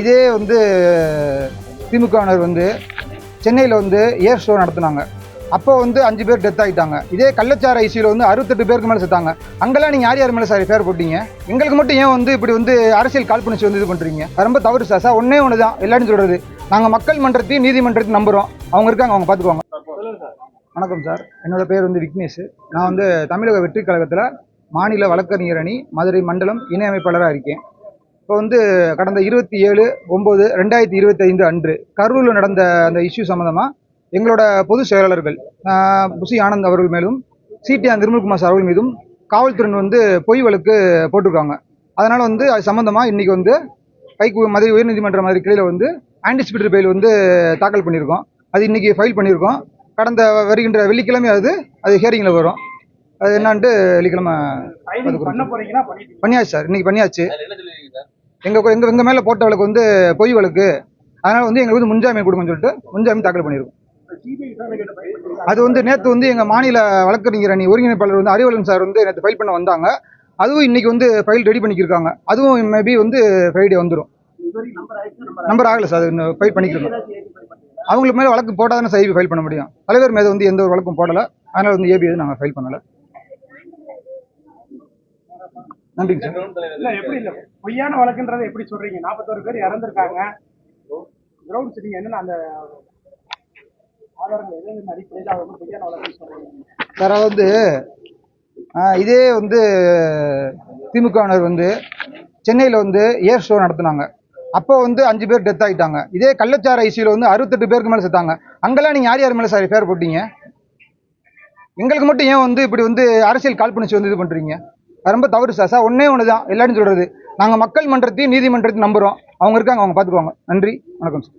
இதே வந்து திமுகவினர் வந்து சென்னையில் வந்து ஏர் ஷோ நடத்தினாங்க. அப்போ வந்து அஞ்சு பேர் டெத் ஆகிட்டாங்க இதே கள்ளச்சார ஐசியில் வந்து அறுபத்தெட்டு பேருக்கு மேலே செத்தாங்க. அங்கெல்லாம் நீங்கள் யார் யார் மேலே சார் பேர் போட்டீங்க? எங்களுக்கு மட்டும் ஏன் வந்து இப்படி வந்து அரசியல் காழ்ப்புணர்ச்சி வந்து இது பண்ணுறீங்க ரொம்ப தவறு சார் சார் ஒன்றே ஒன்று தான். எல்லாரும் சொல்கிறது நாங்கள் மக்கள் மன்றத்தையும் நீதிமன்றத்தையும் நம்புகிறோம் அவங்க இருக்காங்க அவங்க பார்த்துக்குவாங்க வணக்கம் சார் என்னோடய பேர் வந்து விக்னேஷ். நான் வந்து தமிழக வெற்றி கழகத்தில் மாநில வழக்கறிஞர் அணி மதுரை மண்டலம் இணை அமைப்பாளராக இருக்கேன். இப்போ வந்து கடந்த இருபத்தி ஏழு ஒம்பது ரெண்டாயிரத்தி இருபத்தி ஐந்து அன்று கரூரில் நடந்த அந்த இஷ்யூ சம்மந்தமாக எங்களோட பொதுச் செயலாளர்கள் புசி ஆனந்த் அவர்கள் மேலும் சிடிஆர் நிர்மல்குமார் சார் அவர்கள் மீதும் காவல்துறை வந்து பொய் வழக்கு போட்டிருக்காங்க. அதனால் வந்து அது சம்மந்தமாக இன்றைக்கி வந்து கைக்கு மதுரை உயர்நீதிமன்ற மதுரை கிளையில் வந்து ஆன்டிசிபேட்டரி பெயில் வந்து தாக்கல் பண்ணியிருக்கோம். அது இன்றைக்கி ஃபைல் பண்ணியிருக்கோம். கடந்த வருகின்ற வெள்ளிக்கிழமை அது அது ஹியரிங்கில் வரும். அது என்னான்ட்டு வெள்ளிக்கிழமை பண்ணியாச்சு சார். இன்னைக்கு பண்ணியாச்சு. எங்கள் எங்கள் எங்கள் மேலே போட்ட வழக்கு வந்து பொய் வழக்கு அதனால் வந்து எங்களுக்கு வந்து முன்ஜாமீன் கொடுங்கன்னு சொல்லிட்டு முன்ஜாமீன் தாக்கல் பண்ணியிருக்கோம் அது வந்து நேற்று வந்து எங்கள் மாநில வழக்கறிஞர் அணி ஒருங்கிணைப்பாளர் வந்து அறிவலன் சார் வந்து நேற்று ஃபைல் பண்ண வந்தாங்க. அதுவும் இன்னைக்கு வந்து ஃபைல் ரெடி பண்ணிக்கிருக்காங்க. அதுவும் மேபி வந்து ஃப்ரைடே வந்துடும் நம்பர் ஆகலை சார் அது ஃபைல் பண்ணிக்கிறோம் ஃபைல் அவங்களுக்கு மேலே வழக்கு போட்டால் தானே சார் ஃபைல் பண்ண முடியும். தலைவர் மேலே வந்து எந்த ஒரு வழக்கும் போடலை. அதனால் வந்து ஏபி எதுவும் நாங்கள் ஃபைல் பண்ணலை. நன்றிங்க சார். இல்ல எப்படி இல்ல பொய்யான வழக்குன்றதை எப்படி சொல்றீங்க? நாற்பத்தோரு பேர் இறந்திருக்காங்க. கிரவுண்ட்ஸ் நீங்க என்னென்ன அந்த ஆதாரங்கள் எது அடிப்படையில் அவங்க வந்து பொய்யான வழக்குன்னு சொல்றீங்க? சார் வந்து இதே வந்து திமுகவினர் வந்து சென்னையில் வந்து ஏர் ஷோ நடத்துனாங்க. அப்போ வந்து அஞ்சு பேர் டெத் ஆகிட்டாங்க இதே கள்ளச்சார ஐசியில் வந்து அறுபத்தெட்டு பேருக்கு மேலே செத்தாங்க. அங்கெல்லாம் நீங்கள் யார் யார் மேலே சார் பேர் போட்டீங்க? எங்களுக்கு மட்டும் ஏன் வந்து இப்படி வந்து அரசியல் காழ்ப்புணர்ச்சி வந்து இது பண்ணுறீங்க ரொம்ப தவறு சார். சார் ஒன்றே ஒன்று தான் எல்லாரும் சொல்கிறது நாங்கள் மக்கள் மன்றத்தையும் நீதிமன்றத்தையும் நம்புகிறோம் அவங்க இருக்காங்க அவங்க பார்த்துக்குவாங்க நன்றி வணக்கம் சார்.